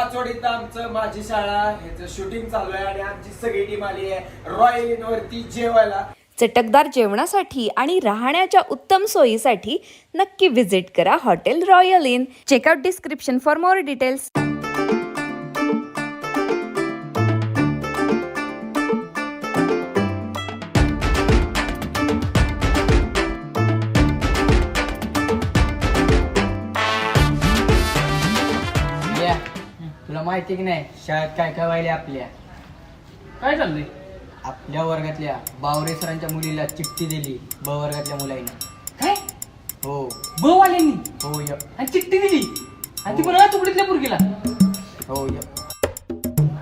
पाचवड इथं आमचं माझी शाळा ह्याचं शूटिंग चालू आहे आणि आमची सगळी टीम आली आहे. रॉयल इन वरती जेवायला. चटकदार जेवणासाठी आणि राहण्याच्या उत्तम सोयीसाठी नक्की विजिट करा hotel royal inn checkout description for more details माहिती की नाही? शाळेत काय काय व्हायले आपल्या? काय चाललंय? आपल्या वर्गातल्या बावरे सरांच्या मुलीला चिठ्ठी दिली ब वर्गातल्या मुलांनी काय? हो. ब वाल्यांनी? हो य. आणि चिठ्ठी दिली? आणि ती पण तुकडीतल्या पुरगीला? हो य.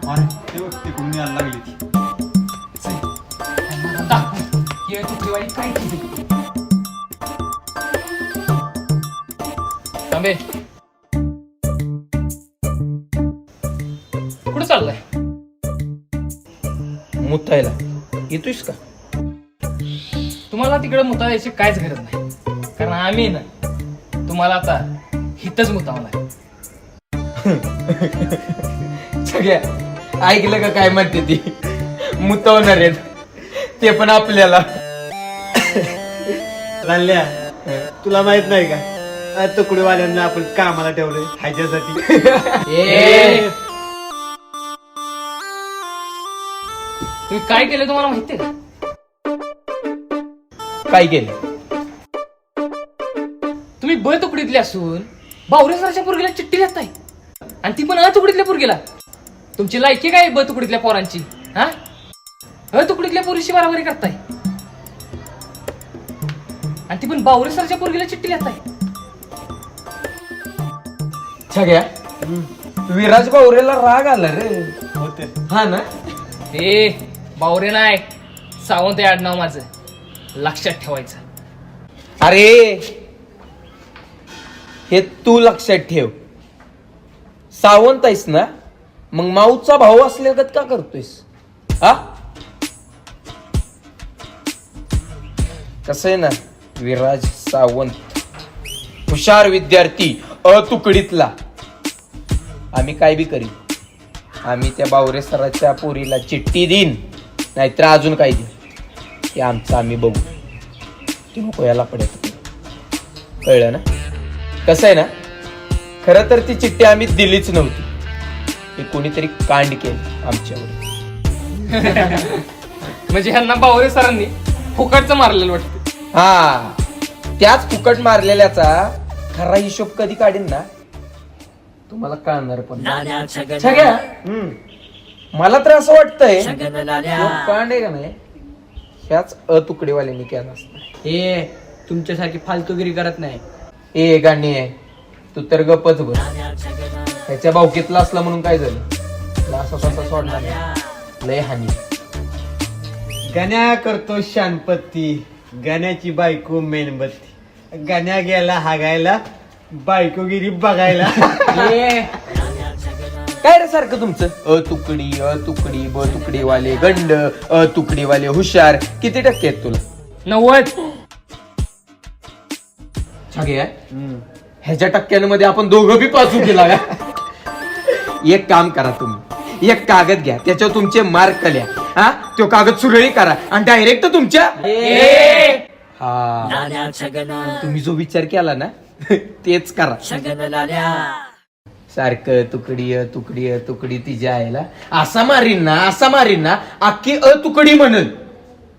अरे ते बघ तिकडून यायला लागली ती. हे चिठ्ठीवाली काय केली तांबे मुतायला. येतोयस का? तुम्हाला तिकडे मुता यायची काहीच गरज नाही. कारण आम्ही ना तुम्हाला आता हितच मुतावं लागेल सगळ्या ऐकलं का काय म्हणते ती? मुतवणार आहेत. ते पण आपल्याला. लागल्या तुला माहीत नाही का? तुकडीवाल्यांना आपण कामाला ठेवलंय ह्याच्यासाठी. तुम्ही काय केलं तुम्हाला माहितीये का? काय केलं? तुम्ही ब तुकडीतले असून बावरे सराच्या पोरगीला चिठ्ठी लिहताय. आणि ती पण अ तुकडीतल्या पोरगीला. तुमची लायकी काय ब तुकडीतल्या पोरांची? हा? अ तुकडीतल्या पोरीशी बराबरी करताय. आणि ती पण बावरे सराच्या पोरगीला चिठ्ठी लिहताय. सगळ्या विराज बावरेला राग आला रे. होते. हा ना? ए बावरे नायक सावंत आहे आडनाव माझं. लक्षात ठेवायचं. अरे हे तू लक्षात ठेव. सावंत आहेस ना मग माऊचा भाऊ असल्यागत का करतोयस? हा? कसं आहे ना विराज सावंत. हुशार विद्यार्थी अतुकडीतला. आम्ही काय बी करी आम्ही त्या बावरे सराच्या पोरीला चिठ्ठी देईन. नाहीतर अजून काय देईन ते आमचं आम्ही बघू. ते नको याला पडेल कळलं ना? कसं आहे ना? खरं तर ती चिठ्ठी आम्ही दिलीच नव्हती. हे कोणीतरी कांड केलं आमच्यावर. म्हणजे ह्यांना बावरे सरांनी फुकटचं मारलेलं वाटतं. हा. त्याच फुकट मारलेल्याचा खरा हिशोब कधी काढीन ना? तुम्हाला कळणार पण. सगळ्या हम्म. मला तर असं वाटतंय कांड आहे का नाही ह्याच अतुकडीवाल्यांनी केला असता. ए तुमच्यासारखी फालतूगिरी करत नाही. ए गाणी आहे तू तर गपच बस. त्याच्या भावकीतला असला म्हणून काय झालं? तुला असं तसं नाही. लय हानी. गण्या करतो शानपत्ती गण्याची बायको मेणबत्ती. गण्या गेला हागायला बायकोगिरी बघायला. ए काय रे सारखं तुमचं? अ तुकडी अ तुकडी ब तुकडी वाले गंड अ तुकडी वाले हुशार. किती टक्के आहेत तुला? नव्वद. छागे ह्याच्या टक्क्यांमध्ये आपण दोघं बी पाचू केला का एक काम करा तुम्ही. एक कागद घ्या. त्याच्यावर तुमचे मार्क लिहा. हा तो कागद सुरळी करा. आणि डायरेक्ट तुमच्या हा. तुम्ही जो विचार केला ना तेच करा. सारखं तुकडी अ तुकडी अ तुकडी तिच्या आईला. असा मारीन ना असा मारीन ना अख्खी अ तुकडी म्हणल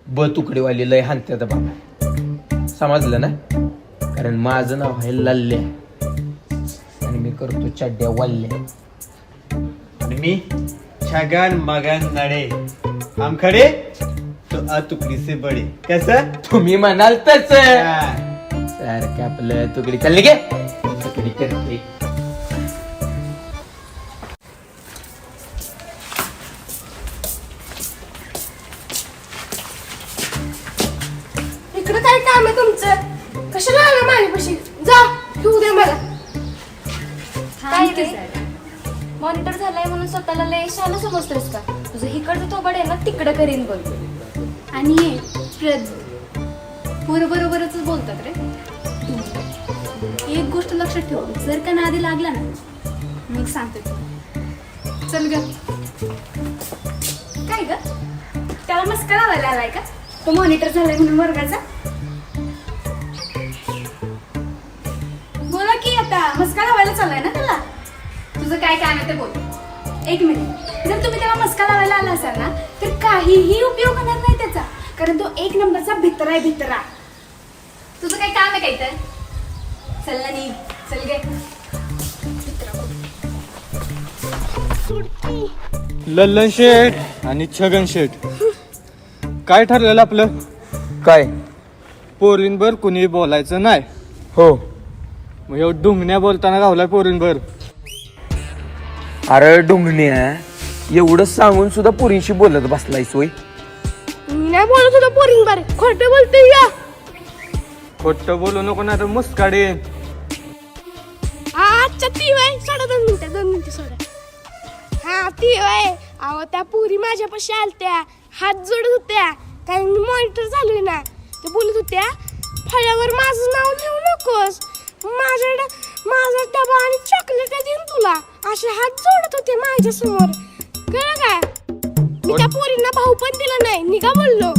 ब तुकडीवाली लय हानत्यात बाबा. समजलं ना? कारण माझं नाव आहे लल्ल्या आणि मी करतो चड्ड्या वल्ल्या आणि मी छगन मगन नडे हम खडे तो अतुकडी से बडे. कसं? तुम्ही म्हणाल तस. सारखं आपलं तुकडी. चालली गे. तुकडी करते. मॉनिटर झालाय म्हणून स्वतःला लय शाला समजतोस का? तुझं इकडचं थोबड आहे ना तिकडं करीन बोल आणि हे प्रद. बरोबरच बोलतात रे. एक गोष्ट लक्षात ठेव जर का नादी लागला ना मग सांगते चल ग. काय ग? त्याला मस्का व्हायला आलाय का? तो मॉनिटर झालाय म्हणून वर्गाचा. बोला की आता मस्का व्हायला चाललाय ना त्याला? तुझं काय काम आहे ते बोल. एक मिनिट. जर तुम्ही त्याला मस्का लावायला आला असाल ना तर काहीही उपयोग होणार नाही त्याचा. कारण तो एक नंबरचा भित्रा आहे भित्रा. तुझं काय काम आहे काय तर चल ना नी चल गे. लल्लन शेठ आणि छगन शेठ. काय ठरलेलं आपलं? काय? पोरींबर कुणी बोलायचं नाही. हो. मग एवढं डुंगण्या बोलताना गावलाय पोरींबर अरे डोंगण्या एवढं सांगून सुद्धा पुरीशी बोलत बसलाय सोय मी नाही बोलत होतो पोरीन बारे. खोटं बोलतोय या. खोटं बोलू नको ना तर मुस्काडे. आजच्या ती वय सोडा दोन मिनिटं दोन मिनिटं सोडा. हा ती वय अहो त्या पुरी माझ्यापाशी आलत्या. हात जोडत होत्या. कारण मी मॉनिटर झालोय ना. ते बोलत होत्या फळ्यावर माझं नाव लिहू नकोस. माझ्या माझा डबा आणि चॉकलेट देईन तुला. असे हात जोडत होते माझ्यासमोर कळलं काय? मी त्या पोरींना भाऊ पण दिला नाही. निघा बोललो?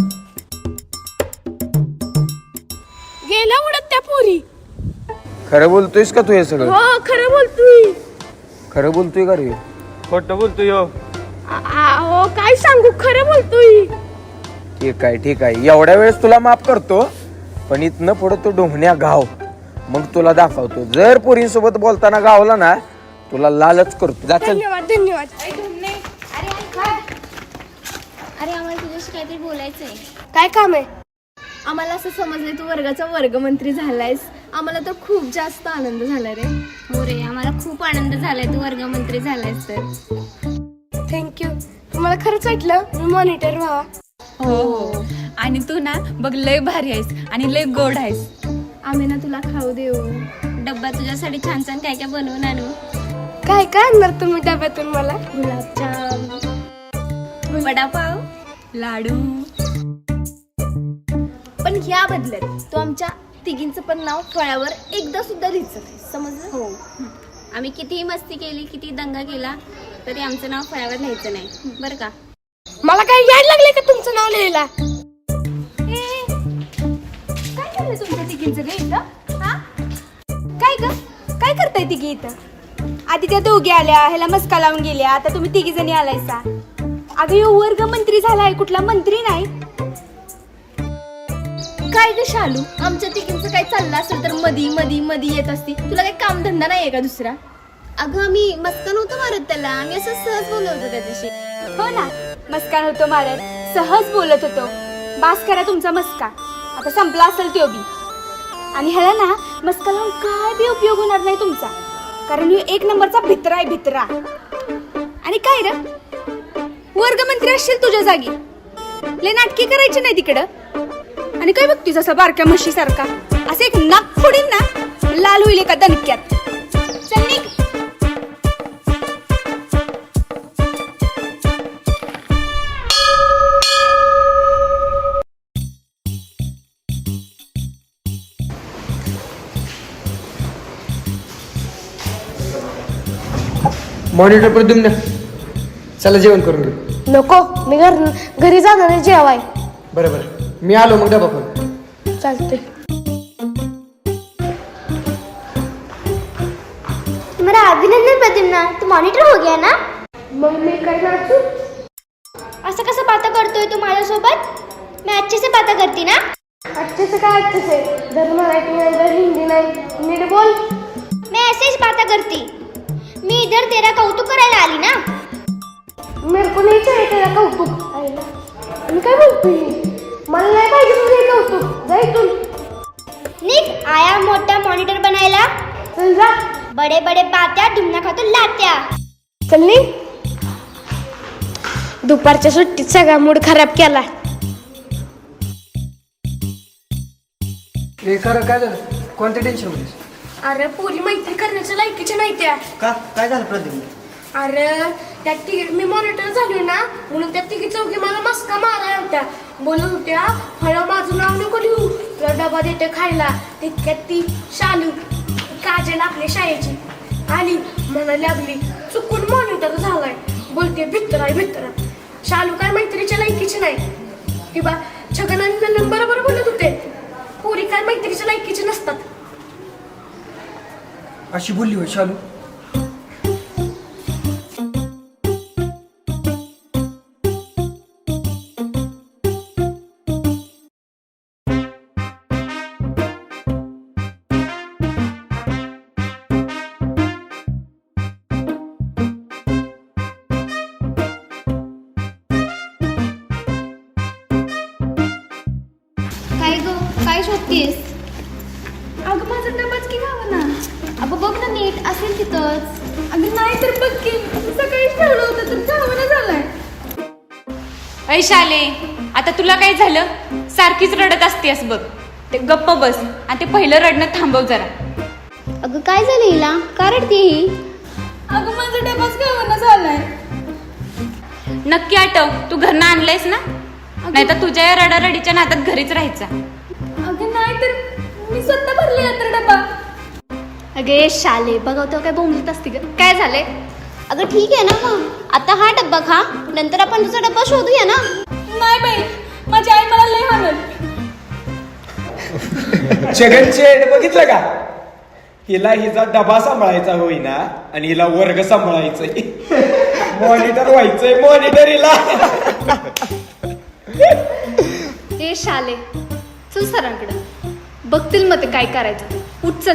गेल्या उडत त्या पोरी. खरं बोलतोयस का तू हे सगळं? हो खरं बोलतोय. खरं बोलतोय का रे? खोटं बोलतो यो अहो काय सांगू? खरं बोलतोय. ठीक आहे ठीक आहे. एवढ्या वेळेस तुला माफ करतो पण इथनं पुढं तू डोंगण्या गाव मग तुला दाखवतो. जर पोरींसोबत बोलताना गावला ना तुला लालच करतो. जा चल. धन्यवाद धन्यवाद. अरे आम्हाला तुझ्याशी काहीतरी बोलायचं आहे काय काम आहे? आम्हाला असं समजलं तू वर्गाचा वर्गमंत्री झालायस. आम्हाला तर खूप जास्त आनंद झाला रे. हो रे आम्हाला खूप आनंद झालाय तू वर्गमंत्री झालायस तर. थँक्यू तुम्हाला खरंच वाटलं? मी मॉनिटर व्हावा. हो. आणि तू ना बघ लय भारी आहेस आणि लय गोड आहेस. आम्ही ना तुला खाऊ देऊ. डब्बा तुझ्यासाठी छान छान काय काय बनवून आणू? काय काय आणणार तुम्ही डब्यातून मला? गुलाबजाम वडापाव लाडू. पण ह्या बदल्यात तू आमच्या तिघींचं पण नाव फळ्यावर एकदा सुद्धा लिहिचं समजलं? हो. आम्ही कितीही मस्ती केली किती दंगा केला तरी आमचं नाव फळ्यावर लिहायचं नाही. बरं का? मला काय यायला लागले का तुमचं नाव लिहायला? तिघींचं गे इथं? हा? काय ग? काय करताय तिघी इथं? आधी त्या दोघी आल्या ह्याला मस्का लावून गेल्या आता तुम्ही तिघी जणी आलायसा. अगं यो वर्ग मंत्री झालाय कुठला मंत्री नाही. काय ग शालू? आमच्या तिघींचं काय चाललं असेल तर मधी मधी मधी येत असती. तुला काही कामधंदा नाहीये का दुसरा? अगं आम्ही मस्का नव्हतं मारत त्याला. आम्ही असं सहज बोलत होतो त्याच्याशी. हो ना? मस्का होतो मारत. सहज बोलत होतो. बास करा तुमचा मस्का. आता संपला असेल तो बी. आणि ह्याला ना मस्का लावून काय बी उपयोग होणार नाही तुमचा. कारण ह्यो एक नंबरचा भित्रा आहे भित्रा. आणि काय रे? वर्गमंत्री असशील तुझ्या जागी. लय नाटकी करायची नाही तिकडं. आणि काय बघतीस असं बारक्या म्हशीसारखा. असं एक नाक फोडीन ना लाल होईल एका दणक्यात. चल निघ. मॉनिटर प्रद्युम्न चला जेवण करून घेऊ. नको मी घर घरी जाणार आहे जेवाय. बरं बरं. मी आलो मग डबा करून. चालते तुम्हारा अभिनंदन प्रतिम्ना तू मॉनिटर हो गया ना? मग मी काय नाचू असं कसं बाता करतोय तू माझ्यासोबत? मी अच्छे से बाता करती ना? अच्छे से काय अच्छे से जर मराठी नाही जर हिंदी नाही नीट बोल. मैं ऐसे ही बाता करती. मी इधर तेरा कौतुक करायला आली ना. मेरे को नाही चाहिए तेरा कौतुक. आईला मी काय बोलतोय मला नाही पाहिजे तुझं कौतुक. जा इथून निक आया मोठा मॉनिटर बनायला. चल जा. बडे बडे बात्या दुमना खातो लात्या. चल नी दुपारच्या सुट्टीत सगळा मूड खराब केला हे खरं काय झालं? कोणत्या टेन्शनमध्ये? अरे पोरी मैत्री करण्याच्या लायकीच्या नाही त्या. का? काय झालं प्रद्युम्न अरे त्या तिघी मी मॉनिटर झाली ना म्हणून त्या तिघी चौघी मला मस्का मारायला होत्या. बोलत होत्या फळं माझं नाव नको लिहू तुला डबा देते खायला. तितक्यात ती शालू काजल आपल्या शाळेची आली म्हणायला लागली चुकून मॉनिटर झालाय. बाई मित्र शालू काय मैत्रीच्या लायकीची नाही. किंवा छगन आणि नंदन बरोबर बोलत होते. पोरी काय मैत्रीच्या लायकीची नसतात. अशी बोलली होय शालू. तिथंच अगं नाही तर बघ की सकाळीच ठरवलं होतं तर झालंय. ऐ शाले आता तुला काय झालं? सारखीच रडत असतेस बघ. ते गप्प बस आणि ते पहिलं रडणं थांबव जरा. अगं काय झालं हिला? का रडते ही? अगं माझं डबाच गावानं झालाय. नक्की आठव तू घरनं आणलंयस ना? नाही तर तुझ्या या रडारडीच्या नादात घरीच राहायचा. अगं नाही तर मी स्वतः भरली तर डबा. अगे शाले बघावतो काय बोंबलत असते ग. काय झालंय? अगं ठीक आहे ना मग. आता हा डब्बा खा. नंतर आपण तुझा डब्बा शोधूया ना. नाही बाई माझी आई मला लय जगन चेड बघितलं का? हिला हिचा डबा सांभाळायचा होईना आणि हिला वर्ग सांभाळायचंय. मॉनिटर व्हायचंय मॉनिटर हिला ए शाले चल सरांकडे. बघतील मग ते काय करायचं. उठ चल.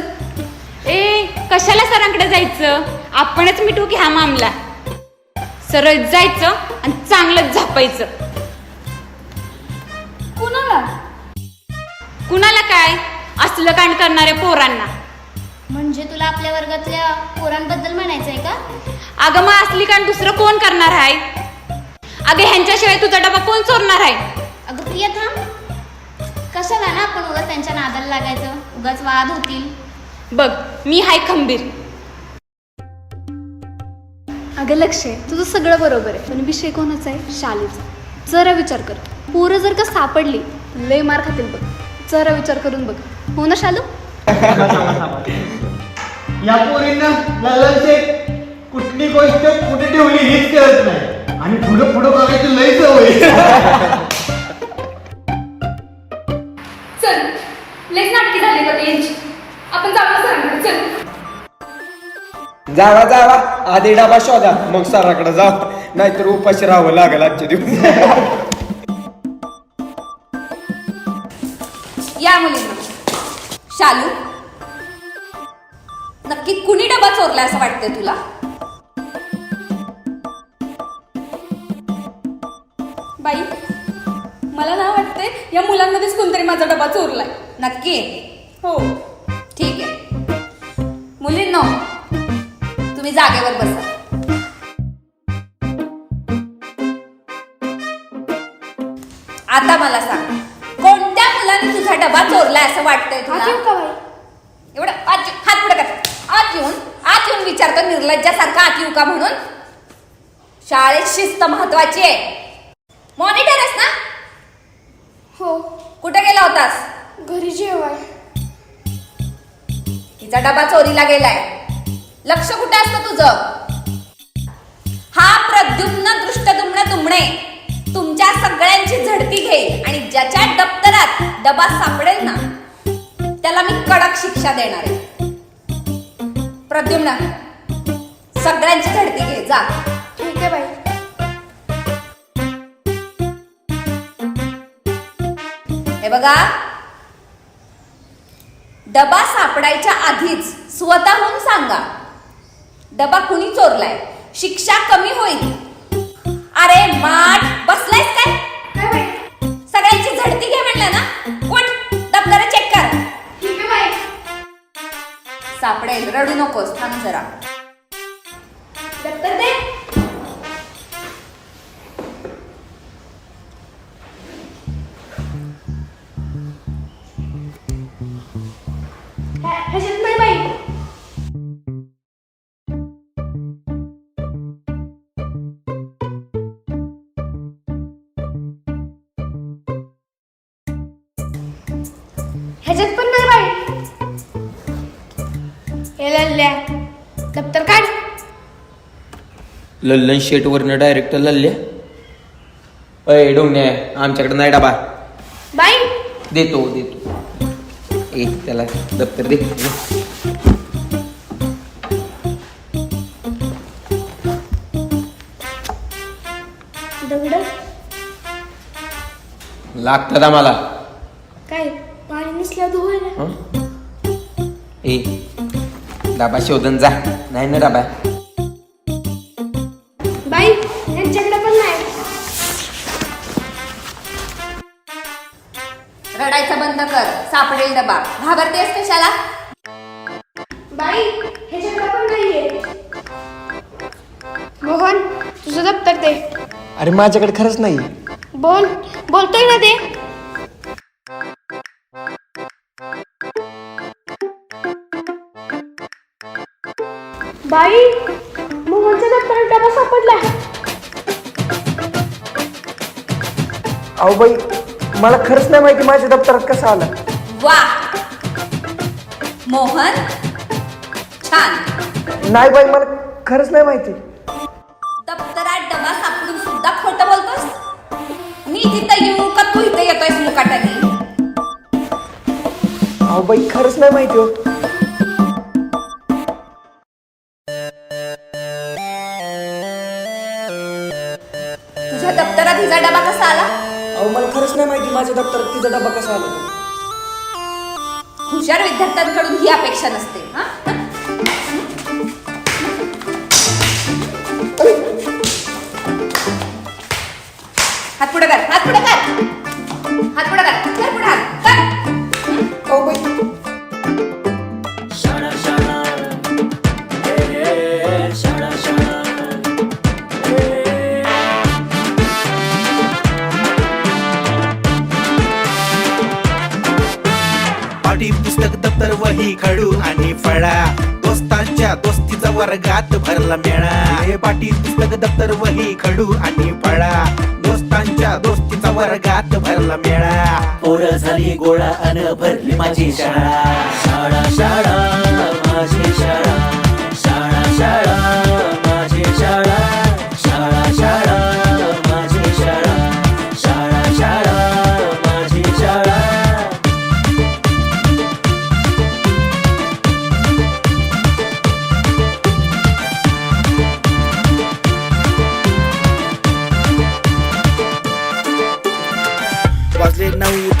ए कशाला सरांकडे जायचं? आपणच मिटू की हा मामला? सरळ जायचं आणि चांगलं झापायचं. कुणाला? कुणाला काय? असलं कांड करणाऱ्या पोरांना. म्हणजे तुला आपल्या वर्गातल्या पोरांबद्दल म्हणायचं आहे का? अगं मग असली कांड दुसरं कोण करणार आहे अगं ह्यांच्याशिवाय तुझा डबा कोण चोरणार आहे अगं प्रिया थांब. कशाला ना आपण उगाच त्यांच्या नादाला लागायचं? उगाच वाद होतील. बघ मी हाय खंबीर. अगं लक्ष आहे. तुझं सगळं बरोबर आहे. पण विषय कोणाचा आहे? शालेचा. जरा विचार कर. पोरं जर का सापडली लय मार खातील बघ. जरा विचार करून बघ. हो ना शालू? या पोरींना कुठली गोष्ट कुठे ठेवली हीच कळत नाही. आणि पुढं पुढं बघायची लई सवय. चल लेच नाटकी झाली बघ यांची. आपण जाऊया सरांकडे चल. जावा जावा. आधी डबा शोधा. मग सराकडे जा नाहीतर उपाशी राहावं लागेल आजच्या दिवशी या मुलींना. शालू नक्की कुणी डबा चोरला असं वाटतंय तुला? बाई मला ना वाटतंय या मुलांमध्येच कोणतरी माझा डबा चोरलाय. नक्की? हो. ठीक आहे. मुलींनो तुम्ही जागेवर बसा. आता मला सांग कोणत्या मुलाने तुझा डबा चोरलाय असं वाटतंय तुला? एवढं येऊ- हात पुढे कर. आत येऊन आत येऊन विचारतो निर्लज्जासारखा आत येऊ का म्हणून? शाळेत शिस्त महत्वाची आहे. मॉनिटर आहेस ना? हो. कुठे गेला होतास? घरी जेवाय. तिचा डबा चोरीला गेलाय. लक्ष कुठे असतं तुझं? हा प्रद्युम्न दृष्टदुम्न दुमणे. तुमच्या सगळ्यांची झडती घेईल आणि ज्याच्या दप्तरात डबा सापडेल ना त्याला मी कडक शिक्षा देणार आहे. प्रद्युम्न सगळ्यांची झडती घे जा. ठीक आहे बाई. हे बघा डबा सापडायच्या आधीच स्वतःहून सांगा. डबा कुणी चोरलाय? शिक्षा कमी होईल. अरे माठ बसलायस काय? सगळ्यांची झडती घे म्हणलं ना. उठ दप्तर चेक कर. सापडेल रडू नकोस थांब जरा. लल्ल्या. दप्तर काढ. लल्लन शेटवरनं डायरेक्ट लल्ल्या. अय डोंगण्या आमच्याकडे नाही डबा. बाई. देतो देतो. ए त्याला दप्तर दे. दगड. लागतात आम्हाला. डबा शोधन जा नाही ना डबा बाई यांच्याकडे पण नाही रडायचं बंद कर. सापडेल डबा. घाबरतेस कशाला? बाई ह्याच्याकडे पण नाहीये. मोहन तुझं दप्तर दे. अरे माझ्याकडे खरंच नाही. बोल बोलतोय ना ते. बाई मोहनच्या दप्तरात डबा सापडला अहो बाई मला खरंच नाही माहिती माझ्या दप्तरात कसं आलं. वा मोहन छान. नाही बाई मला खरंच नाही माहिती. दप्तरात डबा सापडून सुद्धा खोटं बोलतोस? मी तिथं येऊ का तू इथं येतोयस मुकाटाने अहो बाई खरंच नाही माहिती हो. हिचा डबा कसा आला? अहो मला खरंच नाही माहिती माझ्या दप्तरात तिचा डबा कसा आला. हुशार विद्यार्थ्यांकडून ही अपेक्षा नसते हा? हात पुढे कर हात पुढे कर. हात पुढे कर. खडू आणि फळा. दोस्तांच्या दोस्तीचा वर्गात भरला मेळा. हे पाठी पुस्तक दप्तर वही खडू आणि फळा. दोस्तांच्या दोस्तीचा वर्गात भरला मेळा. पोर झाली गोळा अन भरली माझी शाळा. शाळा शाळा माझी शाळा. शाळा शाळा.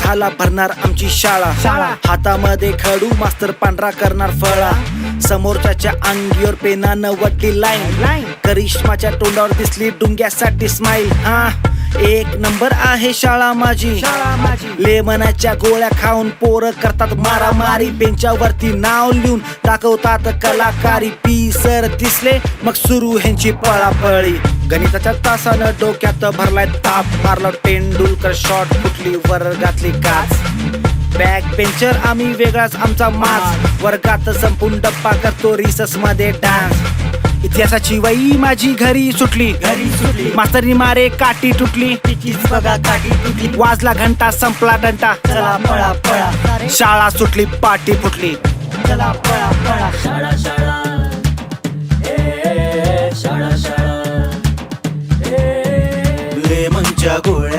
दहाला भरणार आमची शाळा. शाळा. हातामध्ये खडू मास्तर पांढरा करणार फळा. समोरच्या अंगीवर पेनानं वडली लाईन करिश्माच्या तोंडावर दिसली डुंग्यासाठी स्माईल हा. एक नंबर आहे शाळा माझी. लेमनाच्या गोळ्या खाऊन पोरं करतात मारामारी. बेंचावरती नाव लिहून दाखवतात कलाकारी. पी सर दिसले मग सुरू ह्यांची पळापळी. गणिताच्या तासानं डोक्यात भरलाय ताप. मारला तेंडुलकर शॉट फुटली वर्गातली काच. बॅक बेंचर आम्ही वेगळाच आमचा माज. वर्गात संपून डप्पा करतो रिससमध्ये डान्स इतिहासाची वही माझी घरी सुटली. घरी सुटली मास्तरी मारे काठी तुटली. बघा काठी तुटली. वाजला घंटा संपला घंटा चला पळा पळा. शाळा सुटली पाठी फुटली. चला पळा पळा. शाळा शाळा. शाळा शाळा. लेमनच्या गोळ्या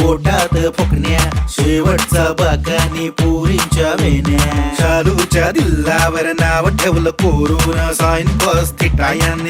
पोटात फुकण्या. शेवटचा बाकानी पुरींच्या वेण्या शालूच्या दिल्लावर नाव ठेवलं कोरोना. साईन बस थिटायाने यांनी